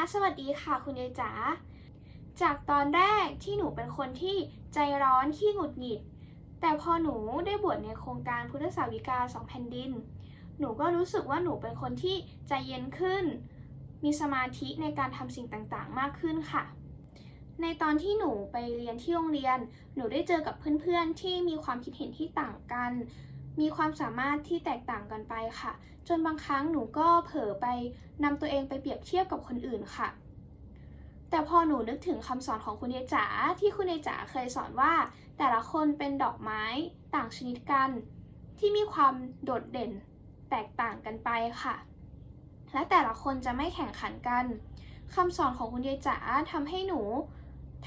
มาสวัสดีค่ะคุณยายจ๋า จากตอนแรกที่หนูเป็นคนที่ใจร้อนขี้หงุดหงิด แต่พอหนูได้บวชในโครงการพุทธสาวิกาสองแผ่นดิน หนูก็รู้สึกว่าหนูเป็นคนที่ใจเย็นขึ้น มีสมาธิในการทำสิ่งต่างๆ มากขึ้นค่ะ ในตอนที่หนูไปเรียนที่โรงเรียน หนูได้เจอกับเพื่อนๆที่มีความคิดเห็นที่ต่างกัน มีความสามารถที่แตกต่างกันไปค่ะ จนบางครั้งหนูก็เผลอไปนำตัวเองไปเปรียบเทียบกับคนอื่นค่ะ แต่พอหนูนึกถึงคำสอนของคุณยายจ๋าที่คุณยายจ๋าเคยสอนว่า แต่ละคนเป็นดอกไม้ต่างชนิดกัน ที่มีความโดดเด่นแตกต่างกันไปค่ะ และแต่ละคนจะไม่แข่งขันกันคำสอนของคุณยายจ๋าทำให้หนู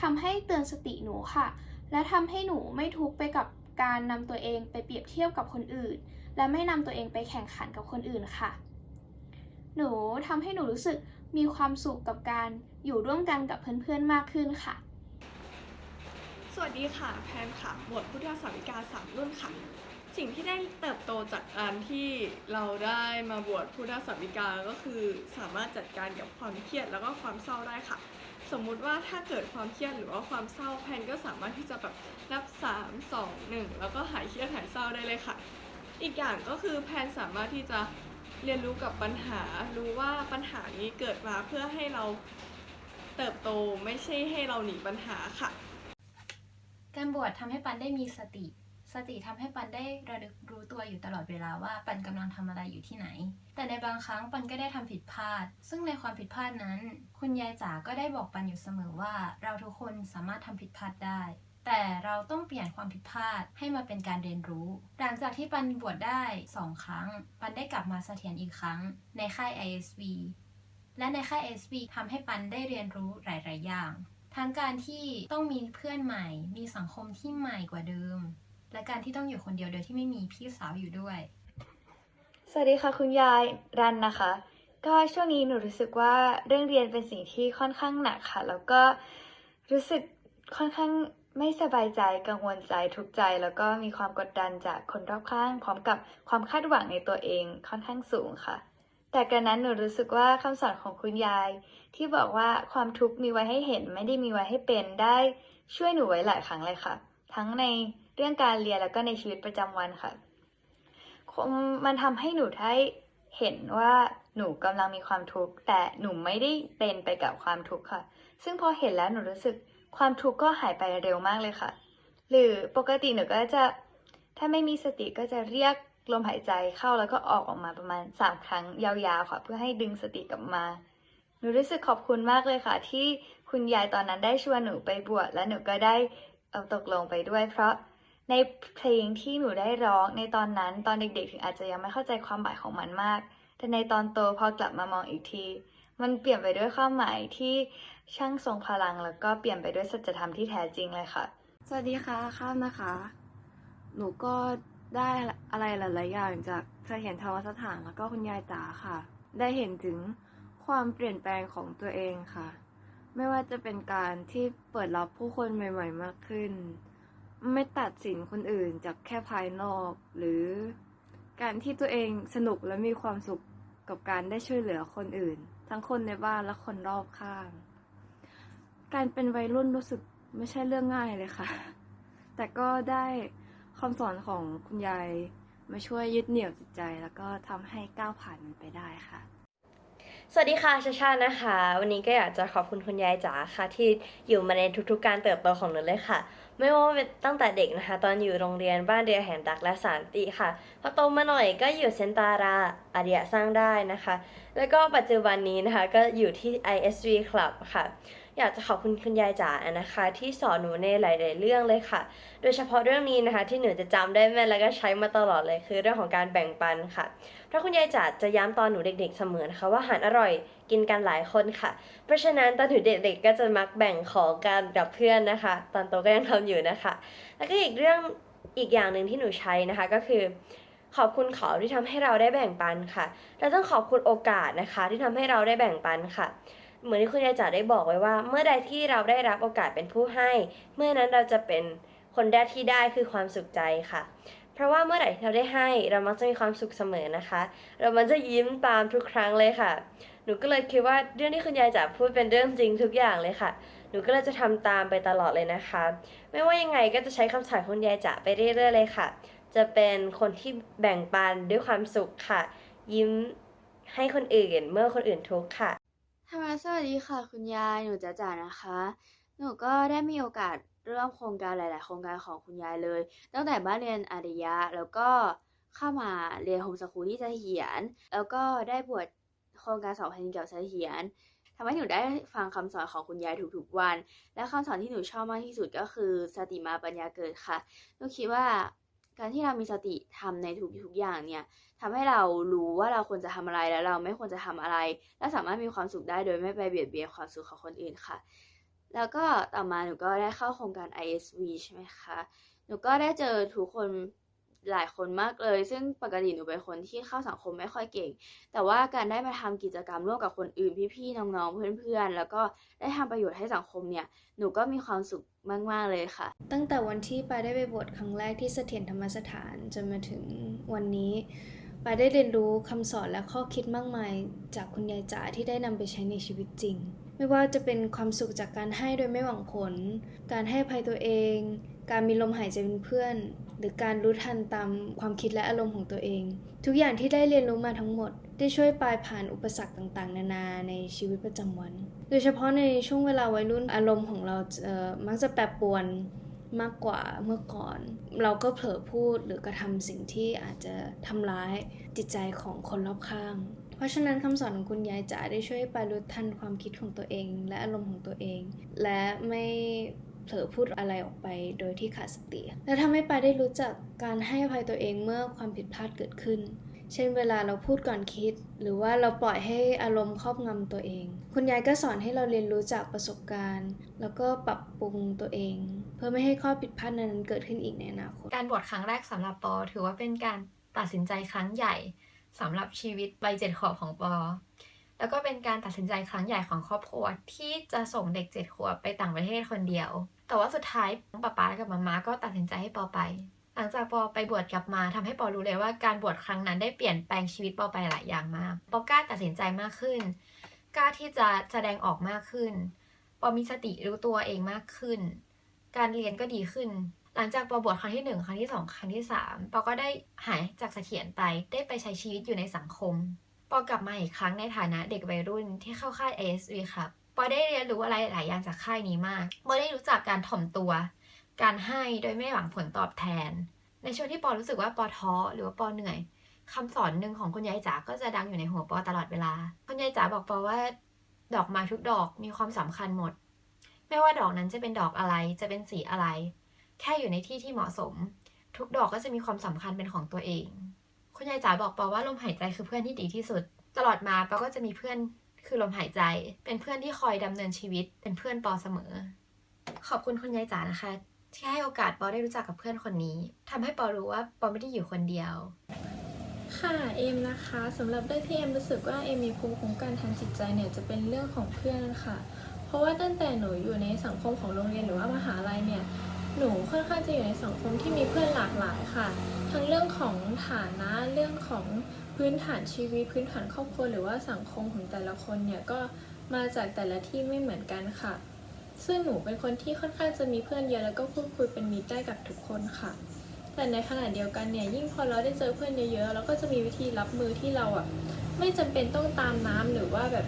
ทำให้เตือนสติหนูค่ะ และทำให้หนูไม่ทุกข์ไปกับ การนำตัวเองไปเปรียบเทียบกับคนอื่น และไม่นำตัวเองไปแข่งขันกับคนอื่นค่ะ หนูทำให้หนูรู้สึกมีความสุขกับการอยู่ร่วมกันกับเพื่อนๆมากขึ้นค่ะ สวัสดีค่ะ แพนค่ะบทพุทธสาวิกาสามรุ่นค่ะ สิ่งที่ได้เติบโตจากการที่เราได้มาบวชพุทธสาวิกาก็คือสามารถจัดการกับความเครียดแล้วก็ความเศร้าได้ค่ะ สมมุติว่าถ้าเกิดความเครียดหรือว่าความเศร้าแพนก็สามารถที่จะแบบนับ 3 2 1 แล้วก็หายเครียดหายเศร้าได้เลยค่ะ อีกอย่างก็คือแพนสามารถที่จะเรียนรู้กับปัญหา รู้ว่าปัญหานี้เกิดมาเพื่อให้เราเติบโตไม่ใช่ให้เราหนีปัญหาค่ะ การบวชทำให้ปันได้มีสติ สติทำให้ปันได้ระลึกรู้ตัวอยู่ตลอดเวลาว่าปันกำลังทำอะไรอยู่ที่ไหน แต่ในบางครั้งปันก็ได้ทำผิดพลาด ซึ่งในความผิดพลาดนั้น คุณยายจ๋าก็ได้บอกปันอยู่เสมอว่า เราทุกคนสามารถทำผิดพลาดได้ แต่เราต้องเปลี่ยนความผิดพลาดให้มาเป็นการเรียนรู้ หลังจากที่ปันบวชได้สองครั้ง ปันได้กลับมาเสถียรอีกครั้ง ในค่าย ISV และในค่าย ISV ทำให้ปันได้เรียนรู้หลาย ๆ อย่าง ทั้งการที่ต้องมีเพื่อนใหม่ มีสังคมที่ใหม่กว่าเดิม และการที่ต้องอยู่คนเดียวโดยที่ไม่มีพี่สาวอยู่ด้วย สวัสดีค่ะคุณยายรันนะคะ ก็ช่วงนี้หนูรู้สึกว่าเรื่องเรียนเป็นสิ่งที่ค่อนข้างหนักค่ะ แล้วก็รู้สึกค่อนข้างไม่สบายใจกังวลใจทุกใจ แล้วก็มีความกดดันจากคนรอบข้าง พร้อมกับความคาดหวังในตัวเองค่อนข้างสูงค่ะ แต่กระนั้นหนูรู้สึกว่าคำสอนของคุณยาย ที่บอกว่าความทุกข์มีไว้ให้เห็นไม่ได้มีไว้ให้เป็นได้ช่วยหนูไว้หลายครั้งเลยค่ะ ทั้งใน รื่องการเรียนแล้วก็ในชีวิตประจำวันค่ะ มันทำให้หนูได้เห็นว่าหนูกำลังมีความทุกข์แต่หนูไม่ได้เป็นไปกับความทุกข์ค่ะ ซึ่งพอเห็นแล้วหนูรู้สึกความทุกข์ก็หายไปเร็วมากเลยค่ะ หรือปกติหนูก็จะถ้าไม่มีสติก็จะเรียกลมหายใจเข้าแล้วก็ออกออกมาประมาณสามครั้งยาวๆค่ะ เพื่อให้ดึงสติกลับมา หนูรู้สึกขอบคุณมากเลยค่ะ ที่คุณยายตอนนั้นได้ชวนหนูไปบวชและหนูก็ได้เอาตกลงไปด้วย เพราะ ในเพลงที่หนูได้ร้องในตอนนั้นตอนเด็กๆ ถึงอาจจะยังไม่เข้าใจความหมายของมันมาก แต่ในตอนโตพอกลับมามองอีกที มันเปลี่ยนไปด้วยความหมายที่ช่างทรงพลังแล้วก็เปลี่ยนไปด้วยสัจธรรมที่แท้จริงเลยค่ะ สวัสดีค่ะข้ามนะคะ หนูก็ได้อะไรหลายๆอย่างจากเสถียรธรรมสถานแล้วก็คุณยายจ๋าค่ะ ได้เห็นถึงความเปลี่ยนแปลงของตัวเองค่ะ ไม่ว่าจะเป็นการที่เปิดรับผู้คนใหม่ ๆ มากขึ้น ไม่ตัดสินคนอื่นจากแค่ภายนอก หรือการที่ตัวเองสนุกและมีความสุขกับการได้ช่วยเหลือคนอื่น ทั้งคนในบ้านและคนรอบข้าง การเป็นวัยรุ่นรู้สึกไม่ใช่เรื่องง่ายเลยค่ะ แต่ก็ได้คำสอนของคุณยายมาช่วยยึดเหนี่ยวจิตใจ แล้วก็ทำให้ก้าวผ่านมันไปได้ค่ะ สวัสดีค่ะชาชานะคะ วันนี้ก็อยากจะขอบคุณคุณยายจ๋าค่ะ ที่อยู่มาในทุกๆ การเติบโตของหนูเลยค่ะ ไม่ว่าตั้งแต่เด็กนะคะ ตอนอยู่โรงเรียนบ้านเดียแห่งดักและสานติค่ะพอโตมาหน่อยก็อยู่เซนตาราอาเดียสร้างได้นะคะ แล้วก็ปัจจุบันนี้นะคะก็อยู่ที่ ISV Club ค่ะ อยากจะขอบคุณคุณยายจ๋านะคะ ที่สอนหนูในหลาย ๆ เรื่องเลยค่ะ โดยเฉพาะเรื่องนี้นะคะ ที่หนูจะจำได้แม่แล้วก็ใช้มาตลอดเลยคือเรื่องของการแบ่งปันค่ะ เพราะคุณยายจ๋าจะย้ำตอนหนูเด็ก ๆ เสมอนะคะ ว่าอาหารอร่อยกินกันหลายคนค่ะ เพราะฉะนั้นตอนหนูเด็ก ๆ ก็จะมักแบ่งของกันกับเพื่อนนะคะ ตอนโตก็ยังทำอยู่นะคะ แล้วก็อีกเรื่องอีกอย่างหนึ่งที่หนูใช้นะคะก็คือขอบคุณเขาที่ทำให้เราได้แบ่งปันค่ะ เราต้องขอบคุณโอกาสนะคะ ที่ทำให้เราได้แบ่งปันค่ะ เหมือนที่คุณยายจ๋าได้บอกไว้ว่า เมื่อใดที่เราได้รับโอกาสเป็นผู้ให้ เมื่อนั้นเราจะเป็นคนแรกที่ได้คือความสุขใจค่ะ เพราะว่าเมื่อไหร่ที่เราได้ให้เรามักจะมีความสุขเสมอนะคะ เรามันจะยิ้มตามทุกครั้งเลยค่ะ หนูก็เลยคิดว่าเรื่องที่คุณยายจ๋าพูดเป็นเรื่องจริงทุกอย่างเลยค่ะ หนูก็เลยจะทำตามไปตลอดเลยนะคะ ไม่ว่ายังไงก็จะใช้คำสอนของคุณยายจ๋าไปเรื่อยๆเลยค่ะ จะเป็นคนที่แบ่งปันด้วยความสุขค่ะ ยิ้มให้คนอื่นเมื่อคนอื่นทุกข์ค่ะ ธรรมสวัสดีค่ะ คุณยายหนูจ๋าจ๋านะคะ หนูก็ได้มีโอกาสร่วมโครงการหลาย ๆ โครงการของคุณยายเลย ตั้งแต่บ้านเรียนอาริยะ แล้วก็เข้ามาเรียนโฮมสคูลที่เสถียรแล้วก็ได้บวชโครงการสองพันเกี่ยวเสถียรทำให้หนูได้ฟังคำสอนของคุณยายทุกๆวัน และคำสอนที่หนูชอบมากที่สุดก็คือสติมาปัญญาเกิดค่ะหนูคิดว่า การที่เรามีสติทำในทุกทุกอย่างเนี่ยทำให้เรารู้ว่าเราควรจะทำอะไรแล้วเราไม่ควรจะทำอะไร และสามารถมีความสุขได้โดยไม่ไปเบียดเบียนความสุขของคนอื่นค่ะ แล้วก็ต่อมาหนูก็ได้เข้าโครงการ ISV ใช่ไหมคะหนูก็ได้เจอทุกคน หลายคนมากเลย ซึ่งปกติหนูเป็นคนที่เข้าสังคมไม่ค่อยเก่ง แต่ว่าการได้มาทำกิจกรรมร่วมกับคนอื่นพี่ๆน้องๆเพื่อนๆ แล้วก็ได้ทำประโยชน์ให้สังคมเนี่ยหนูก็มีความสุขมากๆเลยค่ะ ตั้งแต่วันที่ปาได้ไปบวชครั้งแรกที่เสถียรธรรมสถานจนมาถึงวันนี้ปาได้เรียนรู้คำสอนและข้อคิดมากมาย จากคุณยายจ๋าที่ได้นำไปใช้ในชีวิตจริง ไม่ว่าจะเป็นความสุขจากการให้โดยไม่หวังผล การให้ภัยตัวเอง การมีลมหายใจเป็นเพื่อน หรือการรู้ทันตามความคิดและอารมณ์ของตัวเอง ทุกอย่างที่ได้เรียนรู้มาทั้งหมด ได้ช่วยปลายผ่านอุปสรรคต่างๆ นานาในชีวิตประจำวัน โดยเฉพาะในช่วงเวลาวัยรุ่นอารมณ์ของเราเอ่อมักจะแปรปรวนมากกว่าเมื่อก่อน เราก็เผลอพูดหรือกระทำสิ่งที่อาจจะทำร้ายจิตใจของคนรอบข้าง เพราะฉะนั้นคำสอนของคุณยายจ๋าได้ช่วยให้ปายรู้ทันความคิดของตัวเอง และอารมณ์ของตัวเอง และไม่ ผลอพูดอะไรออกไปโดยที่ขาดสติ และทำให้ปายได้รู้จักการให้อภัยตัวเองเมื่อความผิดพลาดเกิดขึ้น เช่นเวลาเราพูดก่อนคิด หรือว่าเราปล่อยให้อารมณ์ครอบงำตัวเอง คุณยายก็สอนให้เราเรียนรู้จากประสบการณ์ แล้วก็ปรับปรุงตัวเอง เพื่อไม่ให้ข้อผิดพลาดนั้นเกิดขึ้นอีกในอนาคตการบวชครั้งแรกสำหรับปอถือว่าเป็นการตัดสินใจครั้งใหญ่สำหรับชีวิตวัยเจ็ดขวบของปอ แล้วก็เป็นการตัดสินใจครั้งใหญ่ของครอบครัวที่จะส่งเด็กเจ็ดขวบไปต่างประเทศคนเดียว แต่ว่าสุดท้ายป๊าป๊ากับมาม่าก็ตัดสินใจให้ปอไป หลังจากปอไปบวชกลับมาทำให้ปอรู้เลยว่าการบวชครั้งนั้นได้เปลี่ยนแปลงชีวิตปอไปหลายอย่างมาก ปอกล้าตัดสินใจมากขึ้น กล้าที่จะแสดงออกมากขึ้น ปอมีสติรู้ตัวเองมากขึ้น การเรียนก็ดีขึ้น หลังจากปอบวชครั้งที่หนึ่งครั้งที่สองครั้งที่สามปอก็ได้หายจากเสถียรไป ได้ไปใช้ชีวิตอยู่ในสังคม ปอกลับมาอีกครั้งในฐานะเด็กวัยรุ่นที่เข้าค่าย ASV ครับ อได้เรียนรู้อะไรหลายอย่างจากค่ายนี้มากปอได้รู้จักการถ่อมตัว การให้โดยไม่หวังผลตอบแทน ในช่วงที่ปอรู้สึกว่าปอท้อหรือว่าปอเหนื่อยคำสอนหนึ่งของคุณยายจ๋าก็จะดังอยู่ในหัวปอตลอดเวลา คุณยายจ๋าบอกปอว่า ดอกไม้ทุกดอกมีความสำคัญหมด ไม่ว่าดอกนั้นจะเป็นดอกอะไร จะเป็นสีอะไร แค่อยู่ในที่ที่เหมาะสม ทุกดอกก็จะมีความสำคัญเป็นของตัวเอง คุณยายจ๋าบอกปอว่าลมหายใจคือเพื่อนที่ดีที่สุด ตลอดมาปอก็จะมีเพื่อน คือลมหายใจ เป็นเพื่อนที่คอยดำเนินชีวิต เป็นเพื่อนปอเสมอ ขอบคุณคุณยายจ๋านะคะ ที่ให้โอกาสปอได้รู้จักกับเพื่อนคนนี้ทำให้ปอรู้ว่าปอไม่ได้อยู่คนเดียว ค่ะเอมนะคะสำหรับเรื่องที่เอมรู้สึกว่าเอมมีภูมิคุ้มกันทางจิตใจเนี่ยจะเป็นเรื่องของเพื่อนค่ะ เพราะว่าตั้งแต่หนูอยู่ในสังคมของโรงเรียนหรือว่ามหาลัยเนี่ยหนูค่อนข้างจะอยู่ในสังคมที่มีเพื่อนหลากหลายค่ะ ทั้งเรื่องของฐานะเรื่องของ พื้นฐานชีวิตพื้นฐานครอบครัวหรือว่าสังคมของแต่ละคนเนี่ยก็มาจากแต่ละที่ไม่เหมือนกันค่ะ ซึ่งหนูเป็นคนที่ค่อนข้างจะมีเพื่อนเยอะแล้วก็พูดคุยเป็นมิตรได้กับทุกคนค่ะ แต่ในขณะเดียวกันเนี่ยยิ่งพอเราได้เจอเพื่อนเยอะๆเราก็จะมีวิธีรับมือที่เราอะไม่จำเป็นต้องตามน้ำหรือว่าแบบ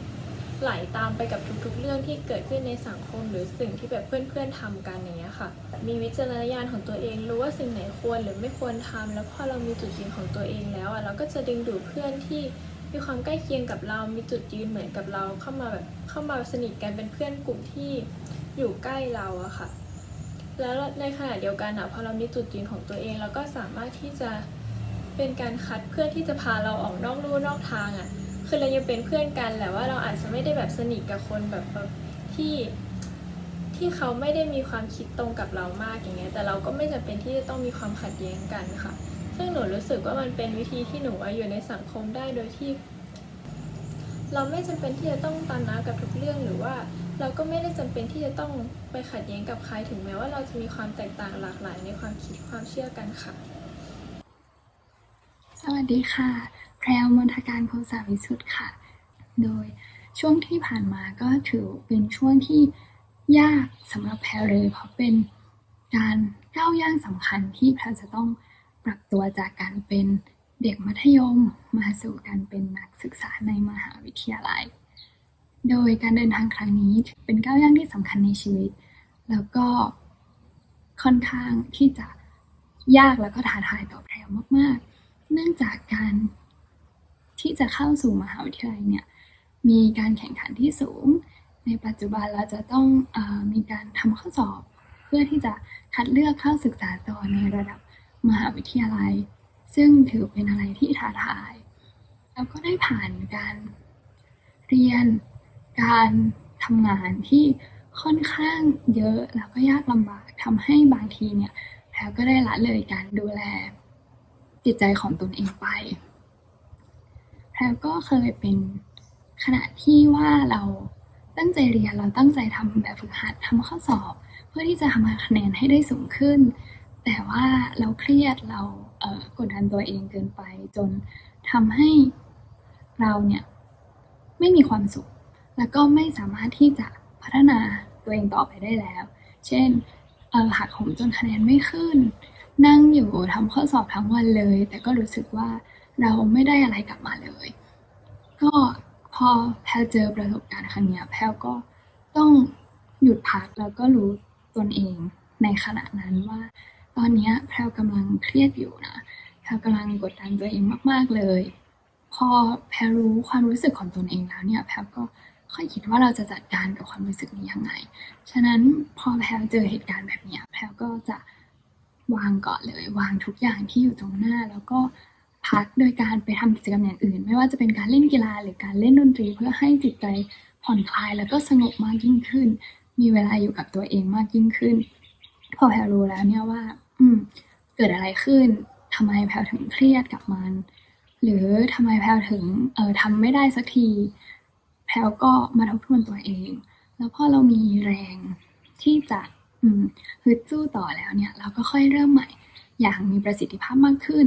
ไหลตามไปกับทุกๆ เรื่องที่เกิดขึ้นในสังคม หรือสิ่งที่แบบเพื่อนๆทำกันอย่างเงี้ยค่ะ มีวิจารณญาณของตัวเองรู้ว่าสิ่งไหนควรหรือไม่ควรทำแล้วพอเรามีจุดยืนของตัวเองแล้วอะเราก็จะดึงดูดเพื่อนที่มีความใกล้เคียงกับเรา มีจุดยืนเหมือนกับเราเข้ามาแบบเข้ามาสนิทกันเป็นเพื่อนกลุ่มที่อยู่ใกล้เราอะค่ะ แล้วในขณะเดียวกันอะพอเรามีจุดยืนของตัวเองเราก็สามารถที่จะเป็นการคัดเพื่อนที่จะพาเราออกนอกลู่นอกทางอะ คือเรายังเป็นเพื่อนกันแหละว่าเราอาจจะไม่ได้แบบสนิทกับคนแบบแบบที่ที่เขาไม่ได้มีความคิดตรงกับเรามากอย่างเงี้ย แต่เราก็ไม่จำเป็นที่จะต้องมีความขัดแย้งกันค่ะ ซึ่งหนูรู้สึกว่ามันเป็นวิธีที่หนูอยู่ในสังคมได้โดยที่ เราไม่จำเป็นที่จะต้องตามน้ำกับทุกเรื่องหรือว่า เราก็ไม่ได้จำเป็นที่จะต้องไปขัดแย้งกับใครถึงแม้ว่าเราจะมีความแตกต่างหลากหลายในความคิดความเชื่อกันค่ะ สวัสดีค่ะ แพรวมนทการพงศาวิสุทธ์ค่ะ โดยช่วงที่ผ่านมาก็ถือเป็นช่วงที่ยากสำหรับแพรเลยเพราะเป็นการก้าวย่างสำคัญที่แพรจะต้องปรับตัวจากการเป็นเด็กมัธยมมาสู่การเป็นนักศึกษาในมหาวิทยาลัย โดยการเดินทางครั้งนี้เป็นก้าวย่างที่สำคัญในชีวิต แล้วก็ค่อนข้างที่จะยากแล้วก็ท้าทายต่อแพรมาก ๆ เนื่องจากการ ที่จะเข้าสู่มหาวิทยาลัยเนี่ยมีการแข่งขันที่สูง ในปัจจุบันเราจะต้องอมีการทำข้อสอบ เพื่อที่จะคัดเลือกเข้าศึกษาต่อในระดับมหาวิทยาลัย ซึ่งถือเป็นอะไรที่ท้าทายแล้วก็ได้ผ่านการเรียนการทำงานที่ค่อนข้างเยอะแล้วก็ยากลำบากทำให้บางทีเนี่ยแพรก็ได้ละเลยการดูแลจิตใจของตนเองไป แพรก็เคยเป็นขณะที่ว่าเราตั้งใจเรียนเราตั้งใจทำแบบฝึกหัดทำข้อสอบ เพื่อที่จะทำคะแนนให้ได้สูงขึ้น แต่ว่าเราเครียดเราเกดดันตัวเองเกินไป จนทำให้เราเนี่ยไม่มีความสุข แล้วก็ไม่สามารถที่จะพัฒนาตัวเองต่อไปได้แล้ว เช่นหักโหมจนคะแนนไม่ขึ้น นั่งอยู่ทำข้อสอบทั้งวันเลย แต่ก็รู้สึกว่า เราไม่ได้อะไรกลับมาเลย ก็พอแพลเจอประสบการณ์ครั้งนี้แพลก็ต้องหยุดพักแล้วก็รู้ตนเองในขณะนั้นว่า ตอนนี้แพลกำลังเครียดอยู่นะแพลกำลังกดดันตัวเองมาก ๆเลย พอแพลรู้ความรู้สึกของตนเองแล้วเนี่ยแพลก็ค่อยคิดว่าเราจะจัดการกับความรู้สึกนี้ยังไง ฉะนั้นพอแพลเจอเหตุการณ์แบบนี้แพลก็จะวางก่อนเลย วางทุกอย่างที่อยู่ตรงหน้าแล้วก็ พักโดยการไปทำกิจกรรมอย่างอื่น ไม่ว่าจะเป็นการเล่นกีฬาหรือการเล่นดนตรี เพื่อให้จิตใจผ่อนคลายแล้วก็สงบมากยิ่งขึ้น มีเวลาอยู่กับตัวเองมากยิ่งขึ้น พอแพลรู้แล้วเนี่ยว่า อืม เกิดอะไรขึ้นทำไมแพลถึงเครียดกับมัน หรือทำไมแพลถึงเอ่อทำไม่ได้สักที แพลก็มาทบทวนตัวเอง แล้วพอเรามีแรงที่จะอืมฮึดสู้ต่อแล้วเนี่ย เราก็ค่อยเริ่มใหม่อย่างมีประสิทธิภาพมากขึ้น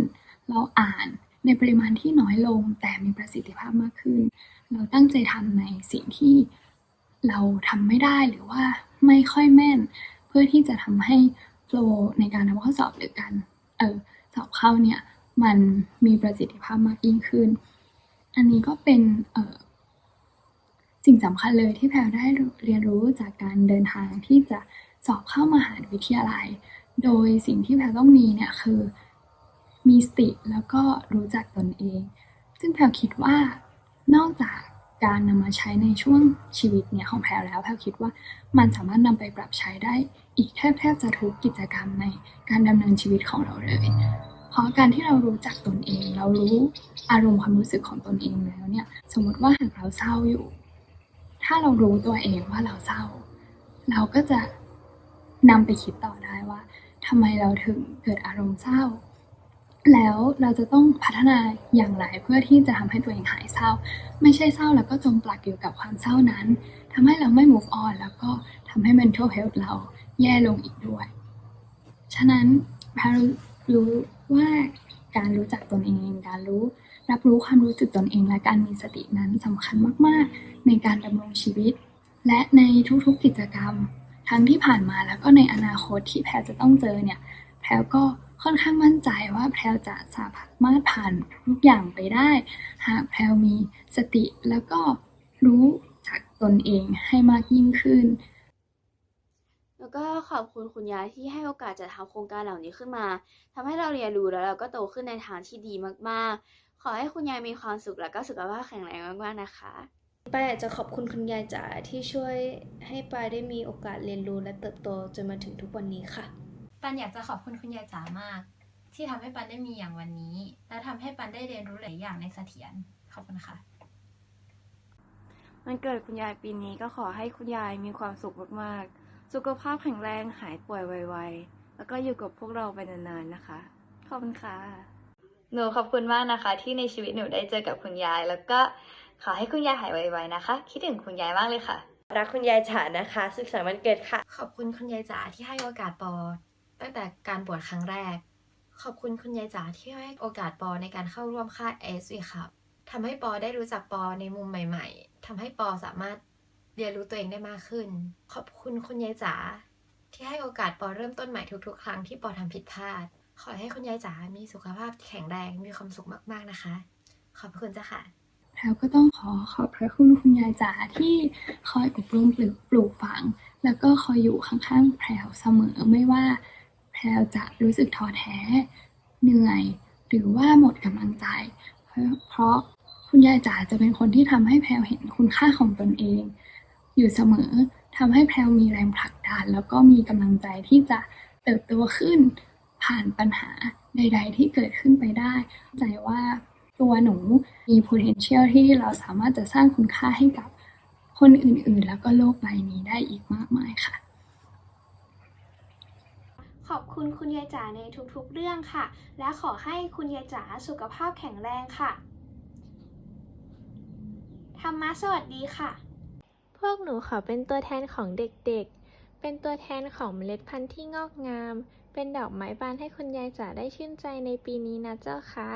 เราอ่านในปริมาณที่น้อยลงแต่มีประสิทธิภาพมากขึ้น เราตั้งใจทำในสิ่งที่เราทำไม่ได้หรือว่าไม่ค่อยแม่น เพื่อที่จะทำให้โฟล์ในการทำข้อสอบหรือการเออสอบเข้าเนี่ยมันมีประสิทธิภาพมากยิ่งขึ้น อันนี้ก็เป็นเออสิ่งสำคัญเลยที่แพลได้เรียนรู้จากการเดินทางที่จะสอบเข้ามหาวิทยาลัย โดยสิ่งที่แพลต้องมีเนี่ยคือ มีสติแล้วก็รู้จักตนเอง ซึ่งแพลคิดว่านอกจากการนำมาใช้ในช่วงชีวิตเนี่ยของแพลแล้วแพลคิดว่ามันสามารถนำไปปรับใช้ได้อีกแทบแทบจะทุกกิจกรรมในการดำเนินชีวิตของเราเลย เพราะการที่เรารู้จักตนเอง เรารู้อารมณ์ความรู้สึกของตนเองแล้วเนี่ย สมมติว่าหากเราเศร้าอยู่ ถ้าเรารู้ตัวเองว่าเราเศร้า เราก็จะนำไปคิดต่อได้ว่าทำไมเราถึงเกิดอารมณ์เศร้า แล้วเราจะต้องพัฒนาอย่างไรเพื่อที่จะทำให้ตัวเองหายเศร้า ไม่ใช่เศร้าแล้วก็จมปลักอยู่กับความเศร้านั้นทำให้เราไม่ move on แล้วก็ทำให้ mental health เราแย่ลงอีกด้วย ฉะนั้นแพรรู้ว่าการรู้จักตนเองการรู้ รับรู้ความรู้สึกตนเองและการมีสตินั้นสำคัญมาก ๆ ในการดำรงชีวิต และในทุกๆกิจกรรม ทั้งที่ผ่านมาแล้วก็ในอนาคตที่แพรจะต้องเจอเนี่ยแพรก็ ค่อนข้างมั่นใจว่าแพรจะสามารถผ่านทุกอย่างไปได้ หากแพรมีสติแล้วก็รู้จักตนเองให้มากยิ่งขึ้น แล้วก็ขอบคุณคุณยายที่ให้โอกาสจัดทำโครงการเหล่านี้ขึ้นมาทำให้เราเรียนรู้แล้วเราก็โตขึ้นในทางที่ดีมากๆ ขอให้คุณยายมีความสุขแล้วก็สุขภาพแข็งแรงมากๆนะคะปายอยากจะขอบคุณคุณยายจ๋าที่ช่วยให้ปายได้มีโอกาสเรียนรู้และเติบโตจนมาถึงทุกวันนี้ค่ะ ปันอยากจะขอบคุณคุณยายจ๋ามาก ที่ทำให้ปันได้มีอย่างวันนี้ และทำให้ปันได้เรียนรู้หลายอย่างในเสถียรขอบคุณค่ะมันเกิดคุณยายปีนี้ก็ขอให้คุณยายมีความสุขมากๆ สุขภาพแข็งแรงหายป่วยไวๆ แล้วก็อยู่กับพวกเราไปนานๆนะคะ ขอบคุณค่ะ หนูขอบคุณมากนะคะ ที่ในชีวิตหนูได้เจอกับคุณยาย แล้วก็ขอให้คุณยายหายไวๆนะคะ คิดถึงคุณยายมากเลยค่ะ รักคุณยายจ๋านะคะ สุขสันต์วันเกิดค่ะ ขอบคุณคุณยายจ๋าที่ให้โอกาสปอ ตั้งแต่การบวชครั้งแรก ขอบคุณคุณยายจ๋าที่ให้โอกาสปอในการเข้าร่วมค่ายเอสวีครับทำให้ปอได้รู้จักปอในมุมใหม่ ๆทำให้ปอสามารถเรียนรู้ตัวเองได้มากขึ้น ขอบคุณคุณยายจ๋าที่ให้โอกาสปอเริ่มต้นใหม่ทุกๆ ครั้งที่ปอทำผิดพลาด ขอให้คุณยายจ๋ามีสุขภาพแข็งแรงมีความสุขมากๆนะคะ ขอบคุณจ้ะค่ะแพรวก็ต้องขอขอบพระคุณคุณยายจ๋าที่คอยอบรมปลูกปลูกฝัง แล้วก็คอยอยู่ข้างๆแพรวเสมอไม่ว่า แพรวจะรู้สึกท้อแท้ เหนื่อย หรือว่าหมดกำลังใจ เพราะคุณยายจ๋าจะเป็นคนที่ทำให้แพรวเห็นคุณค่าของตนเอง อยู่เสมอทำให้แพรวมีแรงผลักดันแล้วก็มีกำลังใจที่จะเติบโตขึ้น ผ่านปัญหาใด ๆ ที่เกิดขึ้นไปได้ใจว่าตัวหนูมี potential ที่เราสามารถจะสร้างคุณค่าให้กับคนอื่นๆ แล้วก็โลกใบนี้ได้อีกมากมายค่ะ ขอบคุณคุณยายจ๋าในทุกๆเรื่องค่ะ และขอให้คุณยายจ๋าสุขภาพแข็งแรงค่ะ ธรรมะสวัสดีค่ะ พวกหนูขอเป็นตัวแทนของเด็กๆ เป็นตัวแทนของเมล็ดพันธุ์ที่งอกงาม เป็นดอกไม้บานให้คุณยายจ๋าได้ชื่นใจในปีนี้นะเจ้าคะ